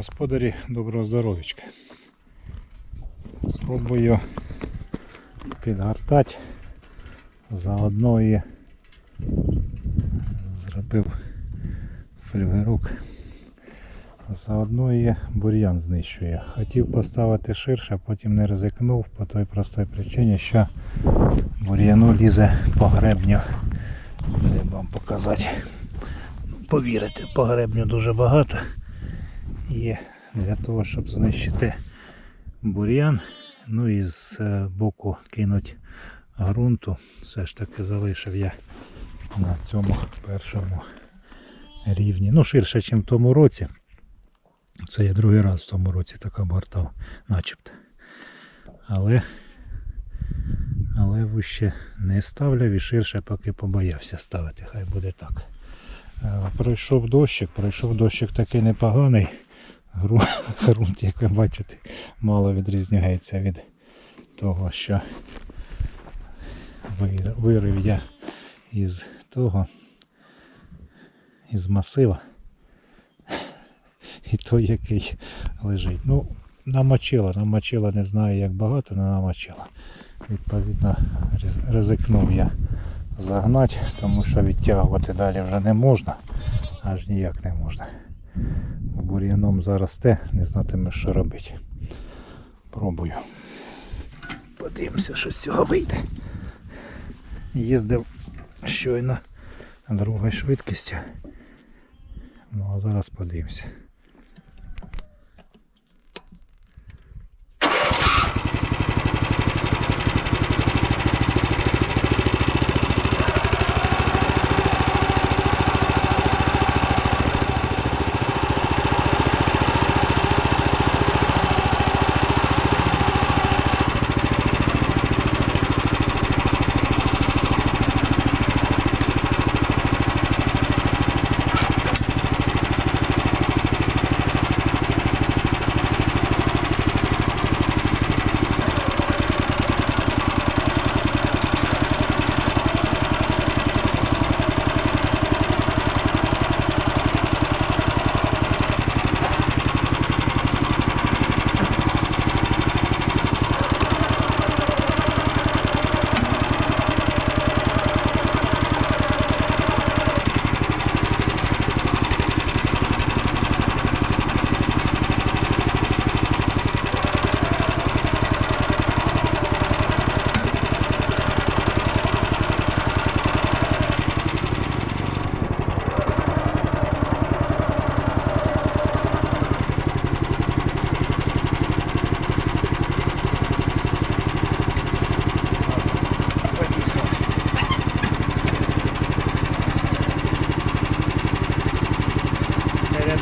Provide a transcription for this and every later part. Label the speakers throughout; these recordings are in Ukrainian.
Speaker 1: Господарі доброго здоров'ячка. Спробую підгортати. Заодно і зробив фольгерук. Заодно і бур'ян знищує. Хотів поставити ширше, потім не ризикнув по той простій причині, що бур'яну лізе по гребню. Де вам показати. Повірите, по гребню дуже багато. І для того, щоб знищити бур'ян, ну і з е, боку кинуть ґрунту, все ж таки залишив я на цьому першому рівні. Ну, ширше, ніж в тому році. Це я другий раз в тому році так обгортав, начебто. Але, але вище не ставляв і ширше поки побоявся ставити, хай буде так. Е, Пройшов дощик, пройшов дощик такий непоганий. Гру- Грунт, як ви бачите, мало відрізняється від того, що вирив я із того, із масива. І той, який лежить. Ну, намочила, намочила, не знаю як багато, але намочила. Відповідно, ризикнув я загнати, тому що відтягувати далі вже не можна, аж ніяк не можна. Бур'яном заросте, не знатиме, що робити. Пробую. Подивимося, що з цього вийде. Їздив щойно другою швидкістю. Ну а зараз подивимося.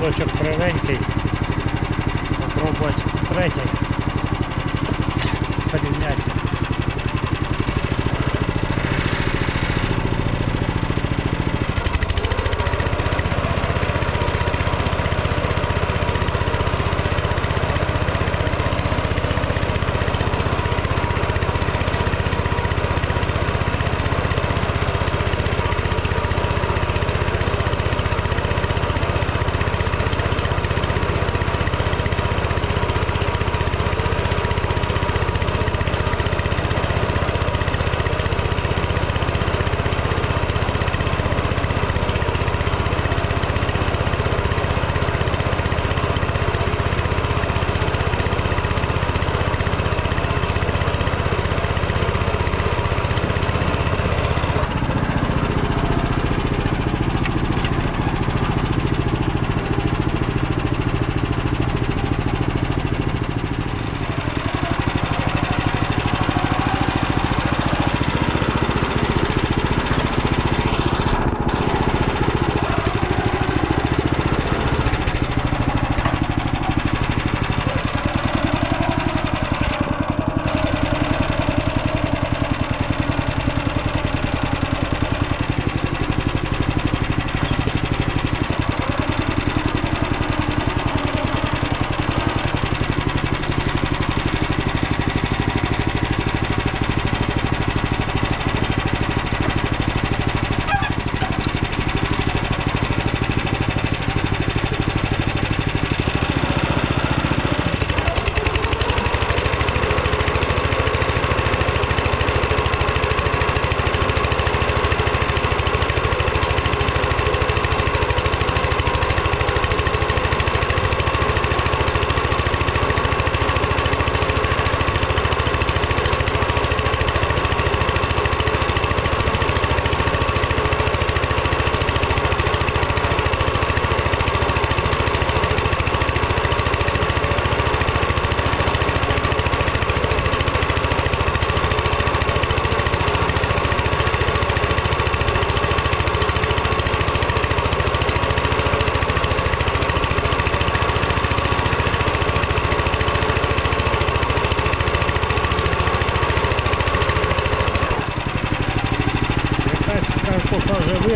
Speaker 1: Рядочок кривенький. Попробувати третій.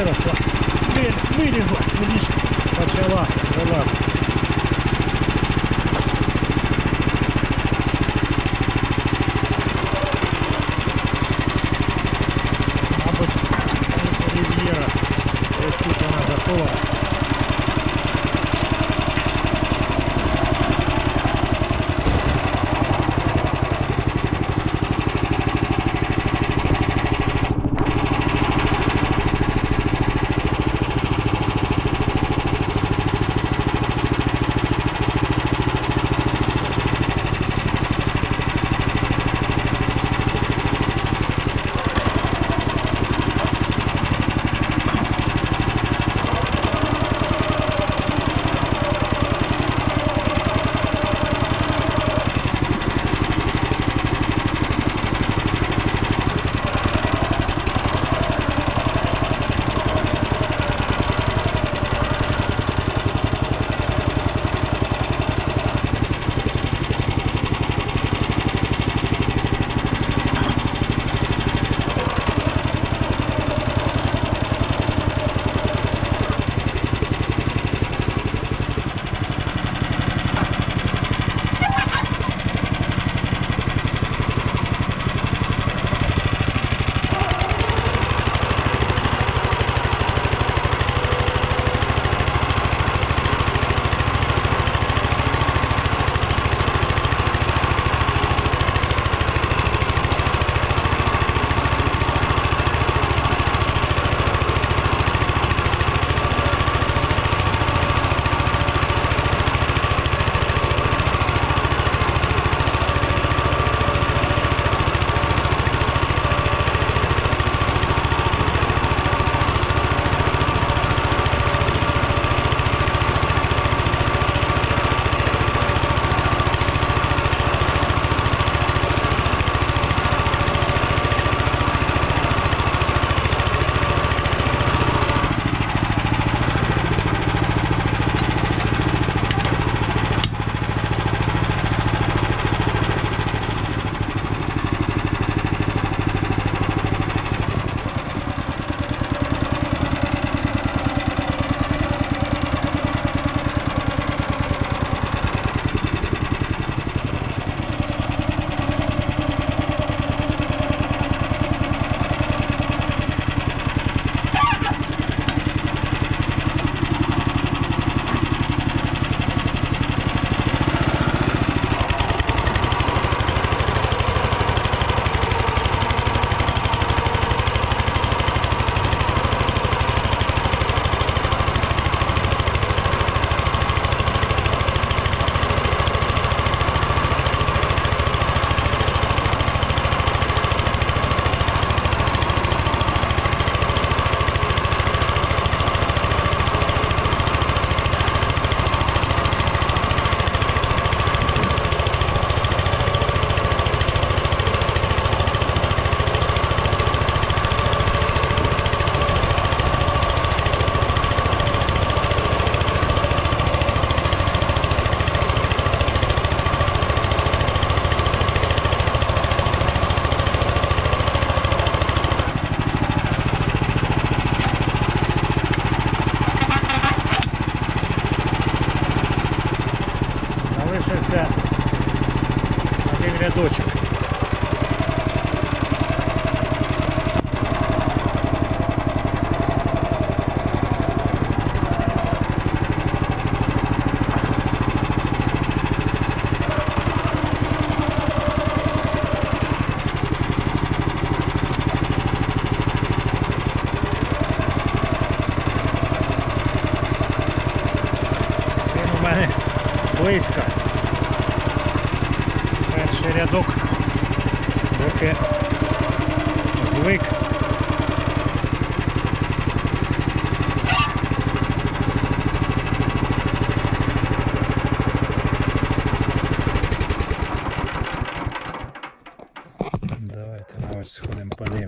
Speaker 2: виросла, ви- вилізла, вірніше, почала вилазити. Мабуть, рів'єра ось тут вона захована.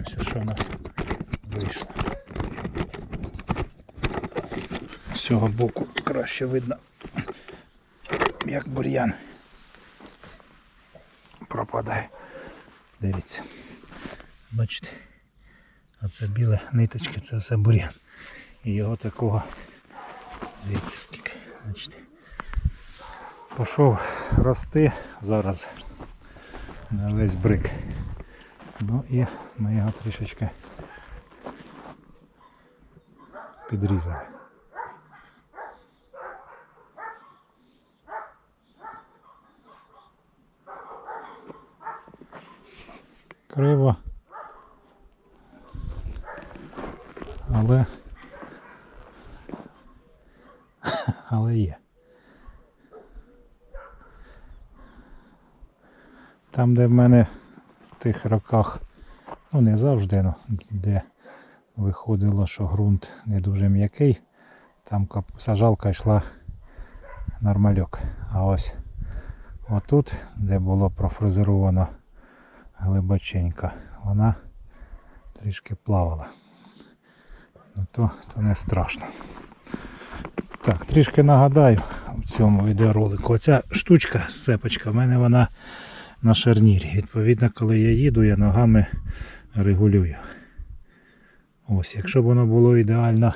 Speaker 2: Подивимося, що у нас вийшло. З цього боку краще видно, як бур'ян пропадає. Дивіться. Бачите,
Speaker 1: А це біле ниточки, це все бур'ян. І його такого, дивіться скільки, бачите. Пішов рости зараз на весь брик. Ну і ми його трішечки підрізали. Криво. Але але є. Там, де в мене тих роках, ну не завжди, ну, де виходило, що ґрунт не дуже м'який, там сажалка йшла нормальок. А ось отут, де було профрезеровано глибоченько, вона трішки плавала. Ну то, то не страшно. Так, трішки нагадаю в цьому відеоролику. Оця штучка, сепочка, в мене вона на шарнірі. Відповідно, коли я їду, я ногами регулюю. Ось, якщо б воно було ідеально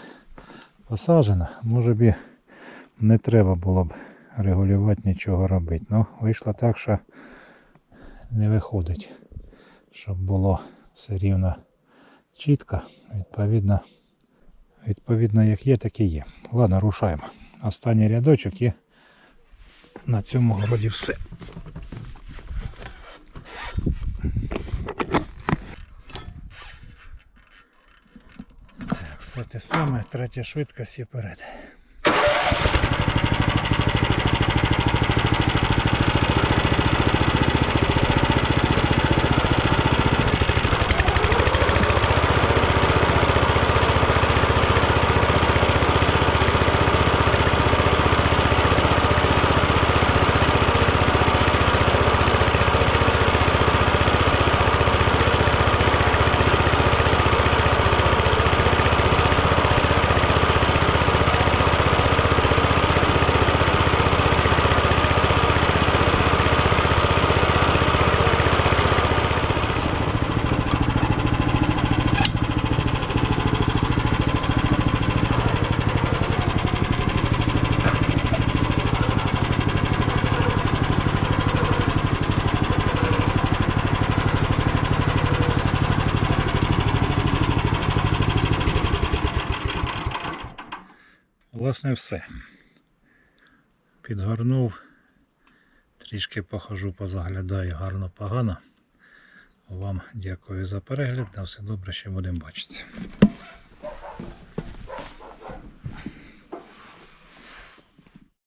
Speaker 1: посаджено, може б не треба було б регулювати нічого робити. Ну, вийшло так, що не виходить, щоб було все рівно чітко. Відповідно, відповідно, як є, так і є. Ладно, рушаємо. Останній рядочок і на цьому городі все. Так, все те саме, третя швидкість і вперед. Власне, все. Підгорнув. Трішки похожу, позаглядаю гарно погано. Вам дякую за перегляд. На все добре, ще будемо бачитися.